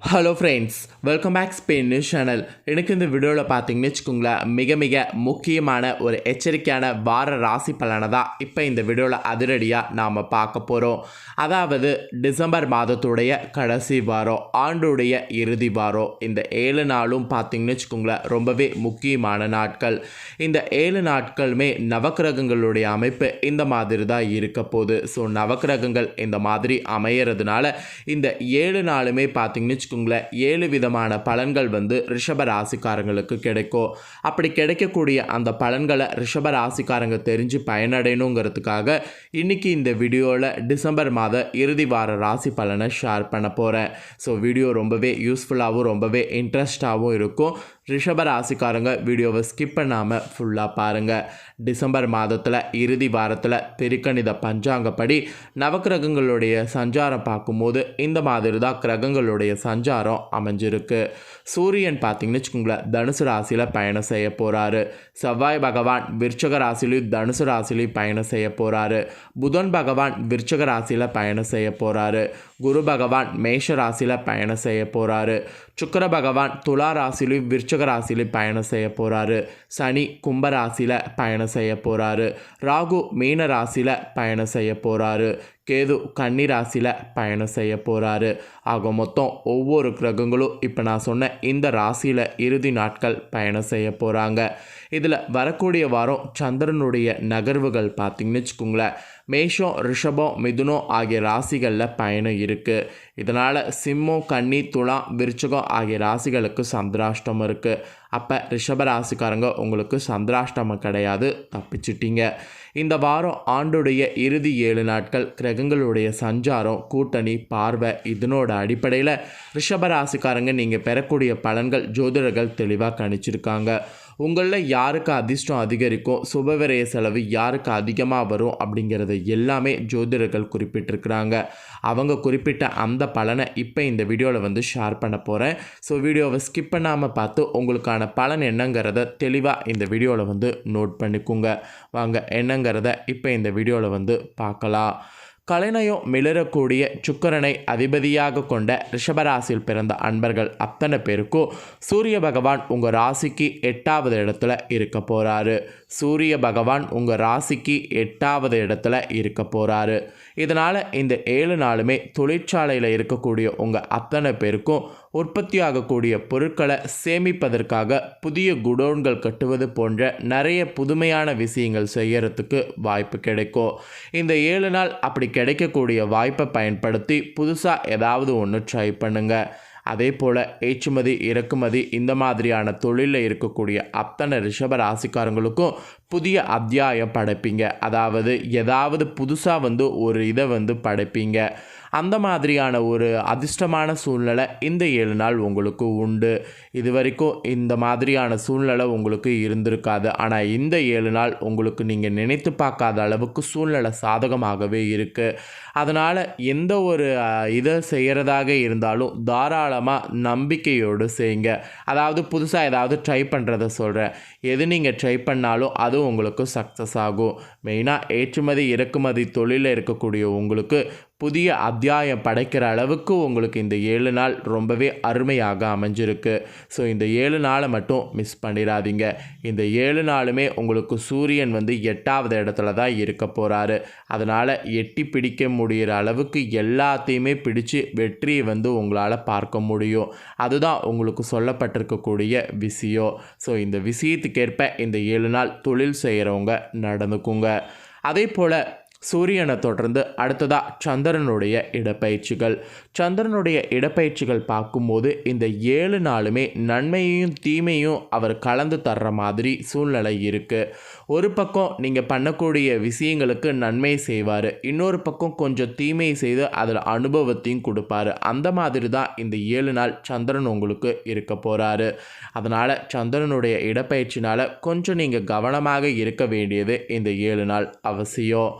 Hello friends welcome back Spain news channel எனக்கு இந்த வீடியோவில் பார்த்தீங்கன்னு வச்சுக்கோங்களேன் மிக மிக முக்கியமான ஒரு எச்சரிக்கையான வார ராசி பலனை தான் இப்போ இந்த வீடியோவில் அதிரடியாக நாம் பார்க்க போகிறோம் அதாவது டிசம்பர் மாதத்துடைய கடைசி வாரம் ஆண்டுடைய இறுதி வாரம். இந்த ஏழு நாளும் பார்த்தீங்கன்னு வச்சுக்கோங்களேன் ரொம்பவே முக்கியமான நாட்கள். இந்த ஏழு நாட்களுமே நவக்கிரகங்களுடைய அமைப்பு இந்த மாதிரி தான் இருக்க போகுது. ஸோ நவக்கிரகங்கள் இந்த மாதிரி அமையறதுனால இந்த ஏழு நாளுமே பார்த்தீங்கன்னு வச்சுக்கோங்களேன் ஏழு விதமான பலன்கள் வந்து ரிஷப ராசிக்காரங்களுக்கு கிடைக்கும். அப்படி கிடைக்கக்கூடிய அந்த பலன்களை ரிஷப ராசிக்காரங்க தெரிஞ்சு பயனடையணுங்கிறதுக்காக இன்னைக்கு இந்த வீடியோவில் டிசம்பர் மாத இறுதி வார ராசி பலனை ஷேர் பண்ண போகிறேன் ஸோ வீடியோ ரொம்பவே யூஸ்ஃபுல்லாகவும் ரொம்பவே இன்ட்ரெஸ்டாகவும் இருக்கும். ரிஷபராசிக்காரங்க வீடியோவை ஸ்கிப் பண்ணாமல் ஃபுல்லாக பாருங்கள் டிசம்பர் மாதத்தில் இறுதி வாரத்தில் திருக்கணித பஞ்சாங்கப்படி நவக்கிரகங்களுடைய சஞ்சாரம் பார்க்கும்போது இந்த மாதிரி தான் கிரகங்களுடைய சஞ்சாரம் அமைஞ்சிருக்கு. சூரியன் பார்த்தீங்கன்னு வச்சுக்கோங்களேன் தனுசு ராசியில் பயணம் செய்ய போகிறாரு செவ்வாய் பகவான் விருச்சக ராசிலையும் தனுசு ராசிலையும் பயணம் செய்ய போகிறாரு புதன் பகவான் விருச்சக ராசியில் பயணம் செய்ய போகிறாரு குரு பகவான் மேஷ ராசியில் பயணம் செய்ய போகிறாரு சுக்கர பகவான் துலா ராசிலையும் விருச்சக ராசியில் பயணம் செய்ய போகிறாரு சனி கும்ப ராசியில் பயணம் செய்ய போகிறாரு ராகு மீன ராசியில் பயணம் செய்ய போகிறாரு கேது கன்னி ராசியில் பயணம் செய்ய போகிறாரு ஆக மொத்தம் ஒவ்வொரு கிரகங்களும் இப்போ நான் சொன்ன இந்த ராசியில் இறுதி நாட்கள் பயணம் செய்ய போகிறாங்க இதில் வரக்கூடிய வாரம் சந்திரனுடைய நகர்வுகள் பார்த்திங்கன்னு வச்சுக்கோங்களேன். மேஷம் ரிஷபம் மிதுனம் ஆகிய ராசிகளில் பயணம் இருக்குது இதனால் சிம்மம் கன்னி துலாம் விருச்சகம் ஆகிய ராசிகளுக்கு சந்திராஷ்டம் இருக்குது அப்போ ரிஷபராசிக்காரங்க உங்களுக்கு சந்திராஷ்டமம் கிடையாது. தப்பிச்சிட்டீங்க. இந்த வாரம் ஆண்டுடைய இறுதி ஏழு நாட்கள் கிரகங்களுடைய சஞ்சாரம் கூட்டணி பார்வை இதனோட அடிப்படையில் ரிஷபராசிக்காரங்க நீங்கள் பெறக்கூடிய பலன்கள் ஜோதிடர்கள் தெளிவாக கணிச்சிருக்காங்க. உங்களில் யாருக்கு அதிர்ஷ்டம் அதிகரிக்கும் சுபவிரய செலவு யாருக்கு அதிகமாக வரும் அப்படிங்கிறத எல்லாமே ஜோதிடர்கள் குறிப்பிட்டிருக்கிறாங்க. அவங்க குறிப்பிட்ட அந்த பலனை இப்போ இந்த வீடியோவில் வந்து ஷேர் பண்ண போகிறேன் ஸோ வீடியோவை ஸ்கிப் பண்ணாமல் பார்த்து உங்களுக்கான பலன் என்னங்கிறத தெளிவாக இந்த வீடியோவில் வந்து நோட் பண்ணிக்கோங்க. வாங்க என்னங்கிறத இப்போ இந்த வீடியோவில் வந்து பார்க்கலாம். கலைநயம் மிளரக்கூடிய சுக்கரனை அதிபதியாக கொண்ட ரிஷபராசியில் பிறந்த அன்பர்கள் அத்தனை பேருக்கும் சூரிய பகவான் உங்கள் ராசிக்கு எட்டாவது இடத்துல இருக்க போகிறாரு சூரிய பகவான் உங்கள் ராசிக்கு எட்டாவது இடத்துல இருக்க போகிறாரு இதனால் இந்த ஏழு நாளுமே தொழிற்சாலையில் இருக்கக்கூடிய உங்கள் அத்தனை பேருக்கும் உற்பத்தியாகக்கூடிய பொருட்களை சேமிப்பதற்காக புதிய குடோன்கள் கட்டுவது போன்ற நிறைய புதுமையான விஷயங்கள் செய்யறதுக்கு வாய்ப்பு கிடைக்கும். இந்த ஏழு நாள் அப்படி கிடைக்கக்கூடிய வாய்ப்பை பயன்படுத்தி புதுசாக ஏதாவது ஒன்று ட்ரை பண்ணுங்கள் அதே போல் ஏற்றுமதி இறக்குமதி இந்த மாதிரியான தொழிலில் இருக்கக்கூடிய அத்தனை ரிஷப ராசிக்காரங்களுக்கும் புதிய அத்தியாயம் படைப்பீங்க. அதாவது ஏதாவது புதுசாக வந்து ஒரு இதை வந்து படைப்பீங்க. அந்த மாதிரியான ஒரு அதிர்ஷ்டமான சூழ்நிலை இந்த ஏழு நாள் உங்களுக்கு உண்டு. இது வரைக்கும் இந்த மாதிரியான சூழ்நிலை உங்களுக்கு இருந்திருக்காது. ஆனால் இந்த ஏழு நாள் உங்களுக்கு நீங்கள் நினைத்து பார்க்காத அளவுக்கு சூழ்நிலை சாதகமாகவே இருக்குது அதனால் எந்த ஒரு இதை செய்கிறதாக இருந்தாலும் தாராளமாக நம்பிக்கையோடு செய்யுங்க. அதாவது புதுசாக ஏதாவது ட்ரை பண்ணுறத சொல்கிறேன் எது நீங்கள் ட்ரை பண்ணாலும் அது உங்களுக்கு சக்ஸஸ் ஆகும். மெயினாக ஏற்றுமதி இறக்குமதி தொழிலில் இருக்கக்கூடிய உங்களுக்கு புதிய அத்தியாயம் படைக்கிற அளவுக்கு உங்களுக்கு இந்த ஏழு நாள் ரொம்பவே அருமையாக அமைஞ்சிருக்கு. ஸோ இந்த ஏழு நாளை மட்டும் மிஸ் பண்ணிடாதீங்க. இந்த ஏழு நாளுமே உங்களுக்கு சூரியன் வந்து எட்டாவது இடத்துல தான் இருக்க போகிறாரு அதனால் எட்டி பிடிக்க முடிகிற அளவுக்கு எல்லாத்தையுமே பிடிச்சு வெற்றியை வந்து உங்களால் பார்க்க முடியும். அதுதான் உங்களுக்கு சொல்லப்பட்டிருக்கக்கூடிய விஷயம். ஸோ இந்த விஷயத்துக்கேற்ப இந்த ஏழு நாள் தொழில் செய்கிறவங்க நடந்துக்குங்க. அதே போல் சூரியனை தொடர்ந்து அடுத்ததாக சந்திரனுடைய இடப்பயிற்சிகள் சந்திரனுடைய இடப்பயிற்சிகள் பார்க்கும்போது இந்த ஏழு நாளுமே நன்மையையும் தீமையும் அவர் கலந்து தர்ற மாதிரி சூழ்நிலை இருக்குது ஒரு பக்கம் நீங்கள் பண்ணக்கூடிய விஷயங்களுக்கு நன்மை செய்வார். இன்னொரு பக்கம் கொஞ்சம் தீமையை செய்து அதில் அனுபவத்தையும் கொடுப்பாரு. அந்த மாதிரி தான் இந்த ஏழு நாள் சந்திரன் உங்களுக்கு இருக்க போகிறாரு அதனால் சந்திரனுடைய இடப்பயிற்சினால் கொஞ்சம் நீங்கள் கவனமாக இருக்க வேண்டியது இந்த ஏழு நாள் அவசியம்.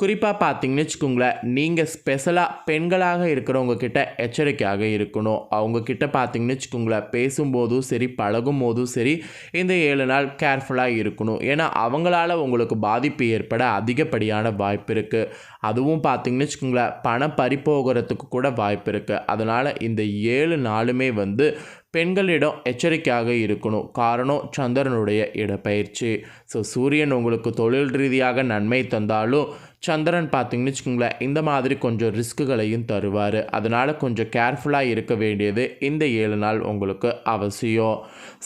குறிப்பாக பார்த்தீங்கன்னு வச்சுக்கோங்களேன் நீங்கள் ஸ்பெஷலாக பெண்களாக இருக்கிறவங்க கிட்ட எச்சரிக்கையாக இருக்கணும். அவங்கக்கிட்ட பார்த்தீங்கன்னு வச்சுக்கோங்களேன் பேசும்போதும் சரி பழகும் போதும் சரி இந்த ஏழு நாள் கேர்ஃபுல்லாக இருக்கணும். ஏன்னா அவங்களால உங்களுக்கு பாதிப்பு ஏற்பட அதிகப்படியான வாய்ப்பு இருக்குது அதுவும் பார்த்தீங்கன்னு வச்சுக்கோங்களேன் பணம் பறிப்போகிறதுக்கு கூட வாய்ப்பு இருக்குது அதனால் இந்த ஏழு நாளுமே வந்து பெண்களிடம் எச்சரிக்கையாக இருக்கணும். காரணம் சந்திரனுடைய இடப்பெயர்ச்சி. ஸோ சூரியன் உங்களுக்கு தொழில் ரீதியாக நன்மை தந்தாலும் சந்திரன் பார்த்தீங்கன்னு வச்சுக்கோங்களேன் இந்த மாதிரி கொஞ்சம் ரிஸ்க்குகளையும் தருவார். அதனால் கொஞ்சம் கேர்ஃபுல்லாக இருக்க வேண்டியது இந்த ஏழு நாள் உங்களுக்கு அவசியம்.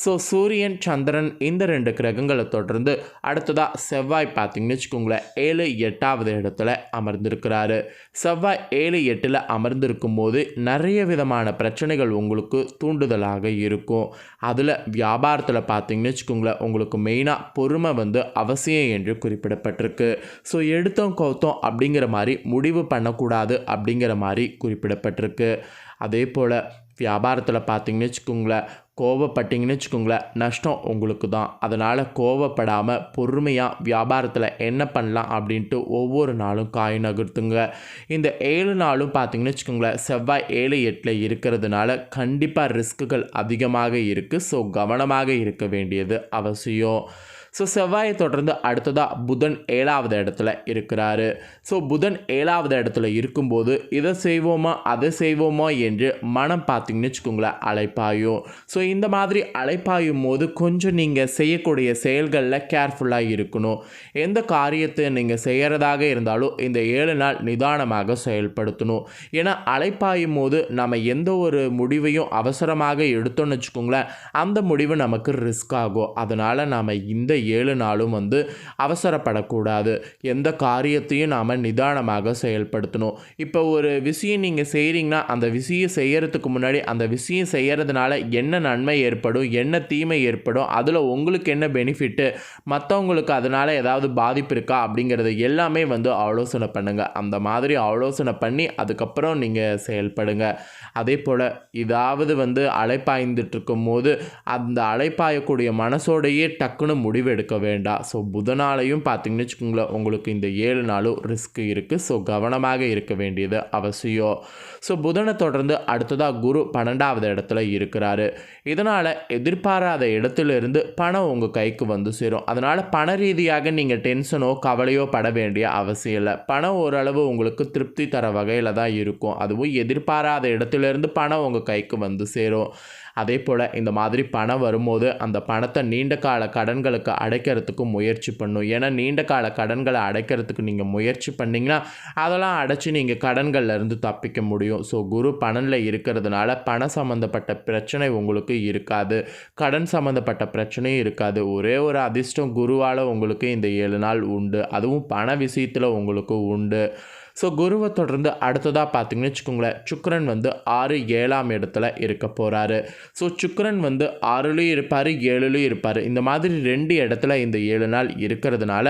ஸோ சூரியன் சந்திரன் இந்த ரெண்டு கிரகங்களை தொடர்ந்து அடுத்ததாக செவ்வாய் பார்த்தீங்கன்னு வச்சுக்கோங்களேன் ஏழு எட்டாவது இடத்துல அமர்ந்திருக்கிறாரு. செவ்வாய் ஏழு எட்டில் அமர்ந்திருக்கும் போது நிறைய விதமான பிரச்சனைகள் உங்களுக்கு தூண்டுதலாக இருக்கும். அதில் வியாபாரத்தில் பார்த்தீங்கன்னு வச்சுக்கோங்களேன் உங்களுக்கு மெயினாக பொறுமை வந்து அவசியம் என்று குறிப்பிடப்பட்டிருக்கு. ஸோ எடுத்தோம் கோத்தம் அப்படிங்கிற மாதிரி முடிவு பண்ணக்கூடாது அப்படிங்கிற மாதிரி குறிப்பிடப்பட்டிருக்கு. அதே போல் வியாபாரத்தில் பார்த்தீங்கன்னு வச்சுக்கோங்களேன் கோவப்பட்டீங்கன்னு வச்சுக்கோங்களேன் நஷ்டம் உங்களுக்கு தான். அதனால் கோவப்படாமல் பொறுமையாக வியாபாரத்தில் என்ன பண்ணலாம் அப்படின்ட்டு ஒவ்வொரு நாளும் காய் நகர்த்துங்க. இந்த ஏழு நாளும் பார்த்தீங்கன்னு வச்சுக்கோங்களேன் செவ்வாய் ஏழு எட்டில் இருக்கிறதுனால கண்டிப்பாக ரிஸ்க்குகள் அதிகமாக இருக்குது ஸோ கவனமாக இருக்க வேண்டியது அவசியம். ஸோ செவ்வாயை தொடர்ந்து அடுத்ததாக புதன் ஏழாவது இடத்துல இருக்கிறாரு. ஸோ புதன் ஏழாவது இடத்துல இருக்கும்போது இதை செய்வோமா அதை செய்வோமா என்று மனம் பார்த்தீங்கன்னு வச்சுக்கோங்களேன் அலைப்பாயும். ஸோ இந்த மாதிரி அழைப்பாயும் போது கொஞ்சம் நீங்கள் செய்யக்கூடிய செயல்களில் கேர்ஃபுல்லாக இருக்கணும். எந்த காரியத்தை நீங்கள் செய்கிறதாக இருந்தாலும் இந்த ஏழு நாள் நிதானமாக செயல்படுத்தணும். ஏன்னா அழைப்பாயும் போது நம்ம எந்த ஒரு முடிவையும் அவசரமாக எடுத்தோம்னு வச்சுக்கோங்களேன் அந்த முடிவு நமக்கு ரிஸ்க் ஆகும். அதனால் நாம் இந்த ஏழு நாளும் வந்து அவசரப்படக்கூடாது. எந்த காரியத்தையும் நாம் நிதானமாக செயல்படுத்தணும். இப்போ ஒரு விஷயம் நீங்கள் செய்கிறீங்கன்னா அந்த விஷயம் செய்கிறதுக்கு முன்னாடி அந்த விஷயம் செய்கிறதுனால என்ன நன்மை ஏற்படும் என்ன தீமை ஏற்படும் அதில் உங்களுக்கு என்ன பெனிஃபிட்டு மற்றவங்களுக்கு அதனால் ஏதாவது பாதிப்பு இருக்கா அப்படிங்கிறது எல்லாமே வந்து ஆலோசனை பண்ணுங்கள் அந்த மாதிரி ஆலோசனை பண்ணி அதுக்கப்புறம் நீங்கள் செயல்படுங்க. அதே போல் இதாவது வந்து அலைப்பாய்ந்துட்டு இருக்கும் போது அந்த அலைப்பாயக்கூடிய மனசோடையே டக்குன்னு முடிவு எடுக்க வேண்டாம் ஸோ புதனாலையும் பார்த்தீங்கன்னு வச்சுக்கோங்களேன் உங்களுக்கு இந்த ஏழு நாளும் ரிஸ்க் இருக்குது ஸோ கவனமாக இருக்க வேண்டியது அவசியம். ஸோ புதனை தொடர்ந்து அடுத்ததாக குரு பன்னெண்டாவது இடத்துல இருக்கிறாரு. இதனால் எதிர்பாராத இடத்துலேருந்து பணம் உங்கள் கைக்கு வந்து சேரும். அதனால் பண ரீதியாக நீங்கள் டென்ஷனோ கவலையோ பட வேண்டிய அவசியம் இல்லை. பணம் ஓரளவு உங்களுக்கு திருப்தி தர வகையில் தான் இருக்கும். அதுவும் எதிர்பாராத இடத்துலேருந்து பணம் உங்கள் கைக்கு வந்து சேரும். அதே போல் இந்த மாதிரி பணம் வரும்போது அந்த பணத்தை நீண்ட கால கடன்களுக்கு அடைக்கிறதுக்கு முயற்சி பண்ணும். ஏன்னா நீண்ட கால கடன்களை அடைக்கிறதுக்கு நீங்கள் முயற்சி பண்ணிங்கன்னா அதெல்லாம் அடைச்சி நீங்கள் கடன்கள்லேருந்து தப்பிக்க முடியும். ஸோ குரு பணனில் இருக்கிறதுனால பணம் சம்மந்தப்பட்ட பிரச்சனை உங்களுக்கு இருக்காது. கடன் சம்மந்தப்பட்ட பிரச்சனையும் இருக்காது. ஒரே ஒரு அதிர்ஷ்டம் குருவால் உங்களுக்கு இந்த ஏழு நாள் உண்டு. அதுவும் பண விஷயத்தில் உங்களுக்கு உண்டு. ஸோ குருவை தொடர்ந்து அடுத்ததாக பார்த்தீங்கன்னு வச்சுக்கோங்களேன். சுக்கரன் வந்து ஆறு ஏழாம் இடத்துல இருக்க போகிறாரு ஸோ சுக்கரன் வந்து ஆறுலேயும் இருப்பார் ஏழுலேயும் இருப்பார். இந்த மாதிரி ரெண்டு இடத்துல இந்த ஏழு நாள் இருக்கிறதுனால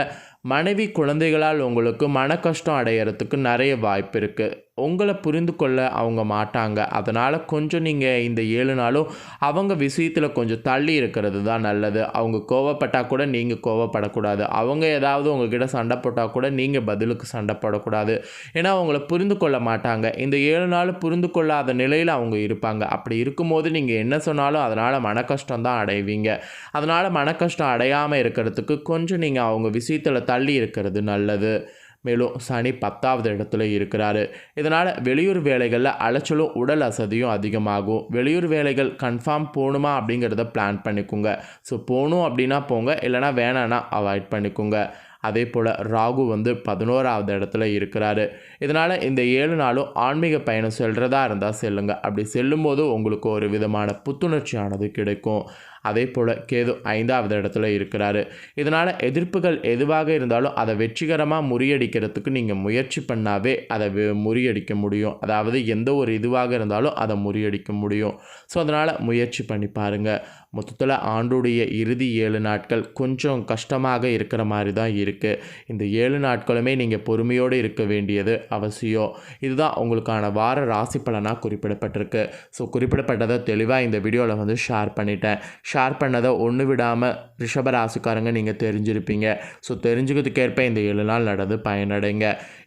மனைவி குழந்தைகளால் உங்களுக்கு மன கஷ்டம் அடையிறதுக்கு நிறைய வாய்ப்பு இருக்குது உங்களை புரிந்து கொள்ள அவங்க மாட்டாங்க. அதனால் கொஞ்சம் நீங்கள் இந்த ஏழு நாளும் அவங்க விஷயத்தில் கொஞ்சம் தள்ளி இருக்கிறது தான் நல்லது. அவங்க கோவப்பட்டால் கூட நீங்கள் கோவப்படக்கூடாது. அவங்க ஏதாவது உங்ககிட்ட சண்டை போட்டால் கூட நீங்கள் பதிலுக்கு சண்டை போடக்கூடாது. ஏன்னா அவங்கள புரிந்து கொள்ள மாட்டாங்க. இந்த ஏழு நாள் புரிந்து கொள்ளாத நிலையில் அவங்க இருப்பாங்க. அப்படி இருக்கும்போது நீங்கள் என்ன சொன்னாலும் அதனால் மன கஷ்டம் தான் அடைவீங்க. அதனால் மன கஷ்டம் அடையாமல் இருக்கிறதுக்கு கொஞ்சம் நீங்கள் அவங்க விஷயத்தில் தள்ளி இருக்கிறது நல்லது. மேலும் சனி பத்தாவது இடத்துல இருக்கிறாரு. இதனால் வெளியூர் வேலைகளில் அலைச்சலும் உடல் அசதியும் அதிகமாகும். வெளியூர் வேலைகள் கன்ஃபார்ம் போகணுமா அப்படிங்கிறத பிளான் பண்ணிக்கோங்க. ஸோ போகணும் அப்படின்னா போங்க இல்லைனா வேணான்னா அவாய்ட் பண்ணிக்கோங்க. அதே போல் ராகு வந்து பதினோராவது இடத்துல இருக்கிறாரு. இதனால் இந்த ஏழு நாளும் ஆன்மீக பயணம் செல்கிறதா இருந்தால் செல்லுங்க. அப்படி செல்லும்போது உங்களுக்கு ஒரு விதமான புத்துணர்ச்சியானது கிடைக்கும். அதே போல் கேது ஐந்தாவது இடத்துல இருக்கிறாரு. இதனால் எதிர்ப்புகள் எதுவாக இருந்தாலும் அதை வெற்றிகரமாக முறியடிக்கிறதுக்கு நீங்கள் முயற்சி பண்ணாவே அதை முறியடிக்க முடியும். அதாவது எந்த ஒரு இதுவாக இருந்தாலும் அதை முறியடிக்க முடியும். ஸோ அதனால் முயற்சி பண்ணி பாருங்கள் மொத்தத்தில் ஆண்டுடைய இறுதி ஏழு நாட்கள் கொஞ்சம் கஷ்டமாக இருக்கிற மாதிரி தான் இருக்குது இந்த ஏழு நாட்களுமே நீங்கள் பொறுமையோடு இருக்க வேண்டியது அவசியம். இதுதான் உங்களுக்கான வார ராசி பலனாக குறிப்பிடப்பட்டிருக்கு. ஸோ குறிப்பிடப்பட்டதை தெளிவாக இந்த வீடியோவில் வந்து ஷேர் பண்ணிட்டேன். ஷேர் பண்ணதை ஒன்று விடாமல் ரிஷபராசிக்காரங்க நீங்கள் தெரிஞ்சிருப்பீங்க. ஸோ தெரிஞ்சுக்கிறதுக்கேற்ப இந்த ஏழு நாள் நடந்து பயனடைங்க.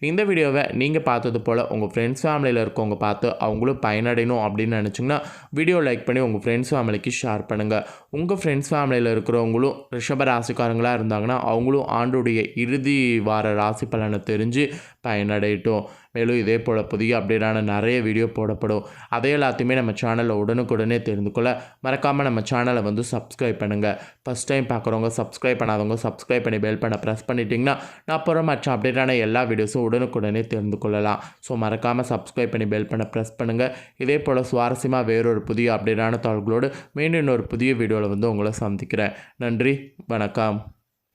இந்த வீடியோவை நீங்கள் பார்த்தது போல் உங்கள் ஃப்ரெண்ட்ஸ் ஃபேமிலியில் இருக்கவங்க பார்த்து அவங்களும் பயனடையணும் அப்படின்னு நினச்சிங்கன்னா வீடியோ லைக் பண்ணி உங்கள் ஃப்ரெண்ட்ஸ் ஃபேமிலிக்கு ஷேர் பண்ணுங்கள் உங்கள் ஃப்ரெண்ட்ஸ் ஃபேமிலியில் இருக்கிறவங்களும் ரிஷப ராசிக்காரங்களாக இருந்தாங்கன்னா அவங்களும் ஆண்டுடைய இறுதி வார ராசி பலனை தெரிஞ்சு பயனடையட்டும். மேலும் இதே போல் புதிய அப்டேட்டான நிறைய வீடியோ போடப்படும். அதை எல்லாத்தையுமே நம்ம சேனலில் உடனுக்குடனே தெரிந்து கொள்ள மறக்காமல் நம்ம சேனலை வந்து சப்ஸ்கிரைப் பண்ணுங்கள் ஃபஸ்ட் டைம் பார்க்குறவங்க சப்ஸ்கிரைப் பண்ணாதவங்க சப்ஸ்கிரைப் பண்ணி பெல் பண்ண ப்ரெஸ் பண்ணிட்டீங்கன்னா நான் அப்புறம் மற்ற அப்டேட்டான எல்லா வீடியோஸும் உடனுக்குடனே தெரிந்து கொள்ளலாம். ஸோ மறக்காமல் சப்ஸ்கிரைப் பண்ணி பெல் பண்ண ப்ரெஸ் பண்ணுங்கள் இதே போல் சுவாரஸ்யமாக வேறொரு புதிய அப்டேட்டான தகவல்களோடு மீண்டும் இன்னொரு புதிய வீடியோவில் வந்து உங்களை சந்திக்கிறேன். நன்றி வணக்கம்.